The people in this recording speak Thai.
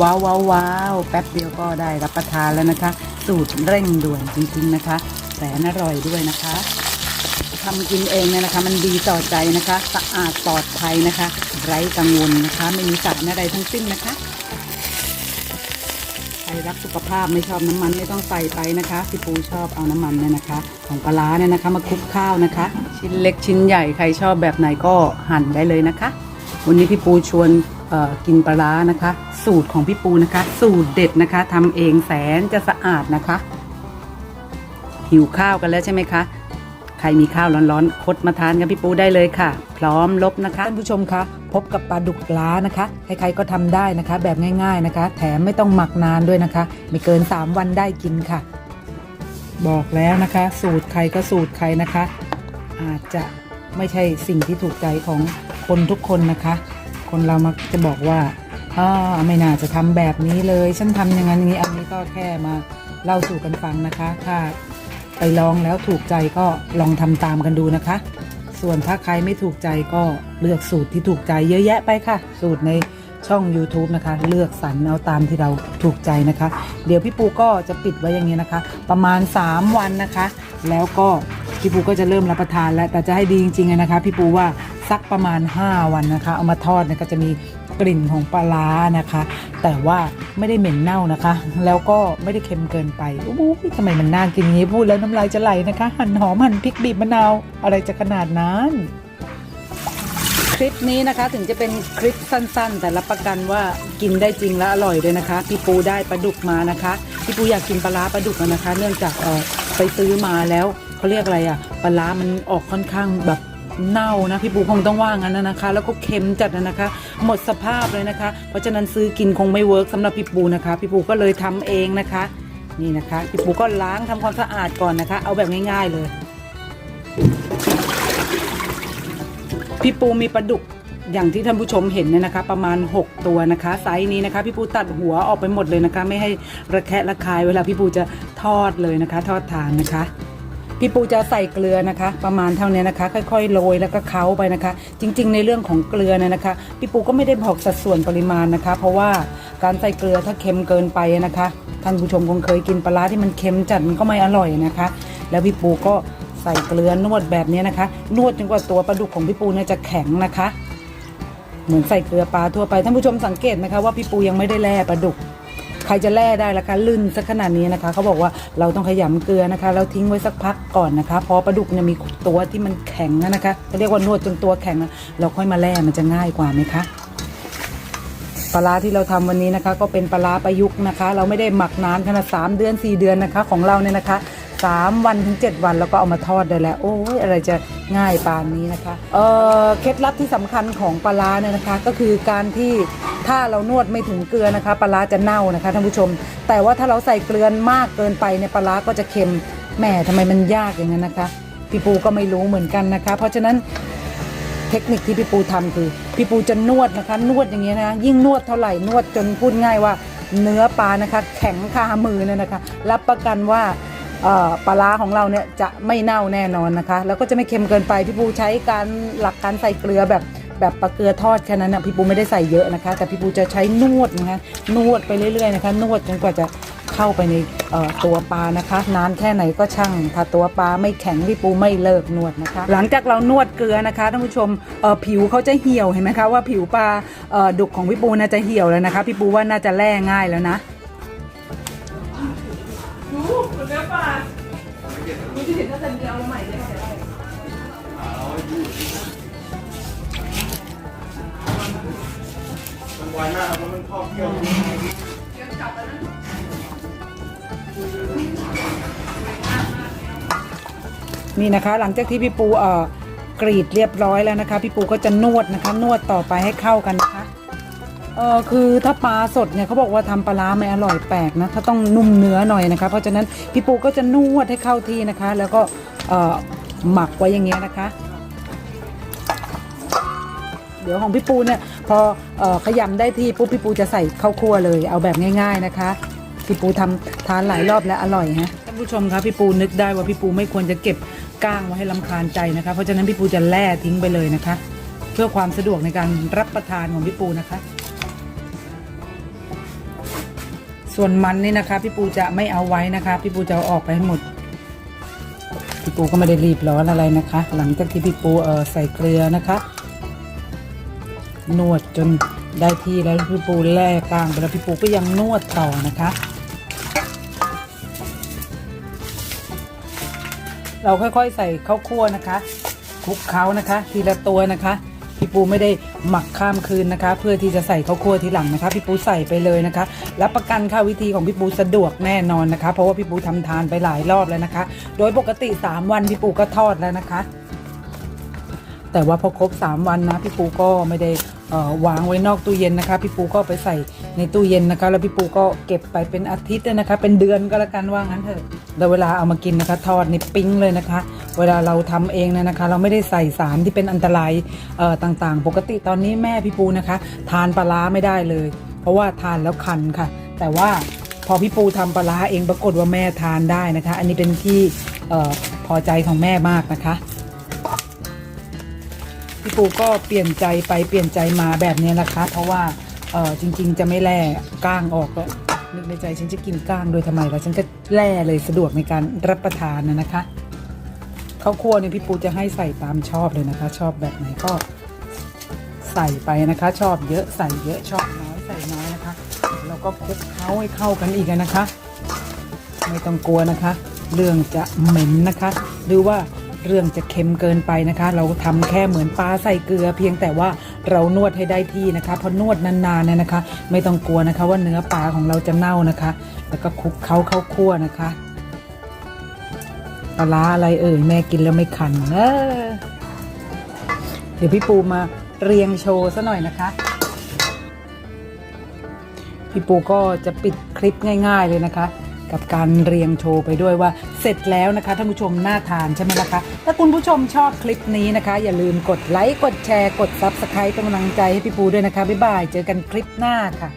ว้าวว้าววาวแป๊บเดียวก็ได้รับประทานแล้วนะคะ สูตรเร่งด่วนจริงๆนะคะแสนอร่อยด้วยนะคะทำกินเองเนี่ยนะคะ มันดีต่อใจนะคะ สะอาดปลอดภัยนะคะ ไร้กังวลนะคะ ไม่มีสารอะไรทั้งสิ้นนะคะใครรักสุขภาพไม่ชอบน้ำมันไม่ต้องใส่ไปนะคะพี่ปูชอบเอาน้ำมันเนี่ยนะคะ ของปลาเนี่ยนะคะมาคลุกข้าวนะคะ ชิ้นเล็กชิ้นใหญ่ใครชอบแบบไหนก็หั่นได้เลยนะคะ วันนี้พี่ปูชวน กินปลาร้านะคะ สูตรของพี่ปูนะคะ สูตรเด็ดนะคะทำเองแสนจะสะอาดนะคะ หิวข้าวกันแล้วใช่ไหมคะ ใครมีข้าวร้อนๆคดมาทานกับพี่ปูได้เลยค่ะ พร้อมลบนะคะท่านผู้ชมคะพบกับปลาดุกล้านะคะ ใครๆก็ทำได้นะคะ แบบง่าย ๆนะคะ แถมไม่ต้องหมักนานด้วยนะคะ ไม่เกิน 3 วันได้กินค่ะ บอกแล้วนะคะ สูตรใครก็สูตรใครนะคะ อาจจะไม่ใช่สิ่งที่ถูกใจของคนทุกคนนะคะ คนเรามักจะบอกว่าอ่าไม่น่าจะทำแบบนี้เลย ฉันทำอย่างนั้นอย่างนี้อันนี้ก็แค่มาเล่าสู่กันฟังนะคะ ถ้าไปลองแล้วถูกใจก็ลองทำตามกันดูนะคะ ส่วนถ้าใครไม่ถูกใจก็เลือกสูตรที่ถูกใจเยอะแยะไปค่ะ สูตรในช่อง YouTube นะคะ เลือกสรรเอาตามที่เราถูกใจนะคะ เดี๋ยวพี่ปูก็จะปิดไว้อย่างนี้นะคะ ประมาณ 3 วันนะคะ แล้วก็พี่ปูก็จะเริ่มรับประทานแล้วแต่จะให้ดีจริงๆนะคะ พี่ปูว่า สักประมาณ 5 วันนะคะ เอามาทอดเนี่ยก็จะมีกลิ่นของปลาร้านะคะ แต่ว่าไม่ได้เหม็นเน่านะคะ แล้วก็ไม่ได้เค็มเกินไปโอ้โหทำไมมันน่ากินงี้พูดแล้วน้ำลายจะไหลนะคะ หั่นหอมหั่นพริกบีบมะนาวอะไรจะขนาดนั้นคลิปนี้นะคะถึงจะเป็นคลิปสั้นๆ แต่รับประกันว่ากินได้จริงและอร่อยด้วยนะคะ พี่ปูได้ปลาดุกมานะคะพี่ปูอยากกินปลาร้าปลาดุกนะคะ เนื่องจากเออไปซื้อมาแล้วเขาเรียกอะไรอะปลาร้ามันออกค่อนข้างแบบ เน่านะพี่ปูคงต้องว่างั้นนะคะ แล้วก็เค็มจัดนะคะ หมดสภาพเลยนะคะ เพราะฉะนั้นซื้อกินคงไม่เวิร์กสำหรับพี่ปูนะคะ พี่ปูก็เลยทำเองนะคะ นี่นะคะพี่ปูก็ล้างทำความสะอาดก่อนนะคะ เอาแบบง่าย ๆเลย พี่ปูมีปลาดุกอย่างที่ท่านผู้ชมเห็นเนี่ยนะคะ ประมาณ 6 ตัวนะคะ ไซส์นี้นะคะ พี่ปูตัดหัวออกไปหมดเลยนะคะ ไม่ให้ระแคะระคายเวลาพี่ปูจะทอดเลยนะคะ ทอดทานนะคะ พี่ปูจะใส่เกลือนะคะ ประมาณเท่านี้นะคะ ค่อยๆโรยแล้วก็เค้าไปนะคะ จริง ๆ ในเรื่องของเกลือเนี่ยนะคะพี่ปูก็ไม่ได้บอกสัดส่วนปริมาณนะคะ เพราะว่าการใส่เกลือถ้าเค็มเกินไปนะคะท่านผู้ชมคงเคยกินปลาที่มันเค็มจัดมันก็ไม่อร่อยนะคะ แล้วพี่ปูก็ใส่เกลือนวดแบบนี้นะคะ นวดจนกว่าตัวปลาดุกของพี่ปูเนี่ยจะแข็งนะคะ เหมือนใส่เกลือปลาทั่วไปท่านผู้ชมสังเกตไหมคะว่าพี่ปูยังไม่ได้แล่ปลาดุก ใครจะแล่ได้ละคะลื่นสักขนาดนี้นะคะเขาบอกว่าเราต้องขยำเกลือนะคะแล้วทิ้งไว้สักพักก่อนนะคะเพราะปลาดุกเนี่ยมีตัวที่มันแข็งนะคะเขาเรียกว่านวดจนตัวแข็งนะเราค่อยมาแล่มันจะง่ายกว่าไหมคะปลาที่เราทำวันนี้นะคะ ก็เป็นปลาร้าประยุกต์นะคะ เราไม่ได้หมักนานขนาด3เดือน 4 เดือนนะคะ ของเราเนี่ยนะคะ 3 วันถึง 7 วันแล้วก็เอามาทอดได้แล้ว โอ้ยอะไรจะง่ายปานนี้นะคะเออเคล็ดลับที่สำคัญของปลาร้าเนี่ยนะคะ ก็คือการที่ถ้าเรานวดไม่ถึงเกลือนะคะ ปลาร้าจะเน่านะคะท่านผู้ชม แต่ว่าถ้าเราใส่เกลือมากเกินไปเนี่ยปลาร้าก็จะเค็มแหมทำไมมันยากอย่างนั้นนะคะพี่ปูก็ไม่รู้เหมือนกันนะคะ เพราะฉะนั้นเทคนิคที่พี่ปูทำคือพี่ปูจะนวดนะคะ นวดอย่างเงี้ยนะยิ่งนวดเท่าไหร่นวดจนพูดง่ายว่าเนื้อปลานะคะ แข็งคามือเนี่ยนะคะ รับประกันว่า ปลาร้าของเราเนี่ยจะไม่เน่าแน่นอนนะคะ แล้วก็จะไม่เค็มเกินไปพี่ปูใช้การหลักการใส่เกลือแบบแบบปลาเกลือทอดแค่นั้นนะพี่ปูไม่ได้ใส่เยอะนะคะ แต่พี่ปูจะใช้นวดนะคะนวดไปเรื่อยๆนะคะนวดจนกว่าจะเข้าไปในตัวปลานะคะนานแค่ไหนก็ช่าง ถ้าตัวปลาไม่แข็งพี่ปูไม่เลิกนวดนะคะ หลังจากเรานวดเกลือนะคะท่านผู้ชมผิวเขาจะเหี่ยวเห็นไหมคะว่าผิวปลาดุกของพี่ปูน่าจะเหี่ยวแล้วนะคะพี่ปูว่าน่าจะแล่ง่ายแล้วนะ มันไวมากครับมันพ่อเที่ยวนี่นะคะ หลังจากที่พี่ปูเอ่อกรีดเรียบร้อยแล้วนะคะ พี่ปูก็จะนวดนะคะ นวดต่อไปให้เข้ากันนะคะ เออคือถ้าปลาสดเนี่ยเขาบอกว่าทำปลาร้าไม่อร่อยแปลกนะถ้าต้องนุ่มเนื้อหน่อยนะคะเพราะฉะนั้นพี่ปูก็จะนวดให้เข้าที่นะคะ แล้วก็หมักไว้อย่างเงี้ยนะคะ เดี๋ยวของพี่ปูเนี่ยพอออขยำได้ที่ปุ๊บพี่ปูจะใส่ข้าวคั่วเลย เอาแบบง่าย ๆนะคะพี่ปูทำทานหลายรอบและอร่อยฮะท่านผู้ชมครับพี่ปูนึกได้ว่าพี่ปูไม่ควรจะเก็บก้างไว้ให้ลำคาญใจนะคะ เพราะฉะนั้นพี่ปูจะแล่ทิ้งไปเลยนะคะ เพื่อความสะดวกในการรับประทานของพี่ปูนะคะ ส่วนมันนี่นะคะ พี่ปูจะไม่เอาไว้นะคะ พี่ปูจะเอาออกไปให้หมด พี่ปูก็ไม่ได้รีบร้อนอะไรนะคะ หลังจากที่พี่ปูเออใส่เกลือนะคะ นวดจนได้ที่แล้วพี่ปูแล่กลางไปแล้วพี่ปูก็ยังนวดต่อนะคะ เราค่อยๆใส่ข้าวคั่วนะคะคลุกเค้านะคะ ทีละตัวนะคะ พี่ปูไม่ได้หมักข้ามคืนนะคะ เพื่อที่จะใส่ข้าวคั่วทีหลังนะคะ พี่ปูใส่ไปเลยนะคะรับประกันค่ะวิธีของพี่ปูสะดวกแน่นอนนะคะ เพราะว่าพี่ปูทำทานไปหลายรอบแล้วนะคะ โดยปกติ 3 วันพี่ปูก็ทอดแล้วนะคะ แต่ว่าพอครบ 3 วันนะ พี่ปูก็ไม่ได้วางไว้นอกตู้เย็นนะคะ พี่ปูก็ไปใส่ในตู้เย็นนะคะ แล้วพี่ปูก็เก็บไปเป็นอาทิตย์นะคะ เป็นเดือนก็แล้วกันว่างั้นเถอะแล้วเวลาเอามากินนะคะ ทอดในปิ้งเลยนะคะ เวลาเราทำเองนยนะคะ เราไม่ได้ใส่สารที่เป็นอันตรายต่างๆ ปกติตอนนี้แม่พี่ปูนะคะ ทานปลาร้าไม่ได้เลย เพราะว่าทานแล้วคันค่ะ แต่ว่าพอพี่ปูทำปลาร้าเองปรากฏว่าแม่ทานได้นะคะ อันนี้เป็นที่พอใจของแม่มากนะคะพี่ปูก็เปลี่ยนใจไปเปลี่ยนใจมาแบบนี้นะคะ เพราะว่าจริง ๆ จะไม่แล่ก้างออกแล้วนึกในใจฉันจะกินก้างโดยทำไมแล้วฉันก็แล่เลยสะดวกในการรับประทานนะนะคะ ข้าวคั่วเนี่ยพี่ปูจะให้ใส่ตามชอบเลยนะคะ ชอบแบบไหนก็ใส่ไปนะคะ ชอบเยอะใส่เยอะชอบน้อยใส่น้อยนะคะแล้วก็คลุกเคล้าให้เข้ากันอีกนะคะ ไม่ต้องกลัวนะคะ เรื่องจะเหม็นนะคะ หรือว่าเรื่องจะเค็มเกินไปนะคะ เราทำแค่เหมือนปลาใส่เกลือ เพียงแต่ว่าเรานวดให้ได้ที่นะคะพอนวดนานๆเนี่ยนะคะ ไม่ต้องกลัวนะคะว่าเนื้อปลาของเราจะเน่านะคะ แล้วก็คลุกเคล้าเข้าคั่วนะคะ ปลาอะไรเอ่ยแม่กินแล้วไม่คันเออเดี๋ยวพี่ปูมาเรียงโชว์ซะหน่อยนะคะ พี่ปูก็จะปิดคลิปง่าย ๆเลยนะคะ กับการเรียงโชว์ไปด้วยว่า เสร็จแล้วนะคะท่านผู้ชมน่าทานใช่ไหมล่ะคะถ้าคุณผู้ชมชอบคลิปนี้นะคะ อย่าลืมกดไลค์กดแชร์กด Subscribe เป็นกำลังใจให้พี่ปูด้วยนะคะบ๊ายบายเจอกันคลิปหน้าค่ะ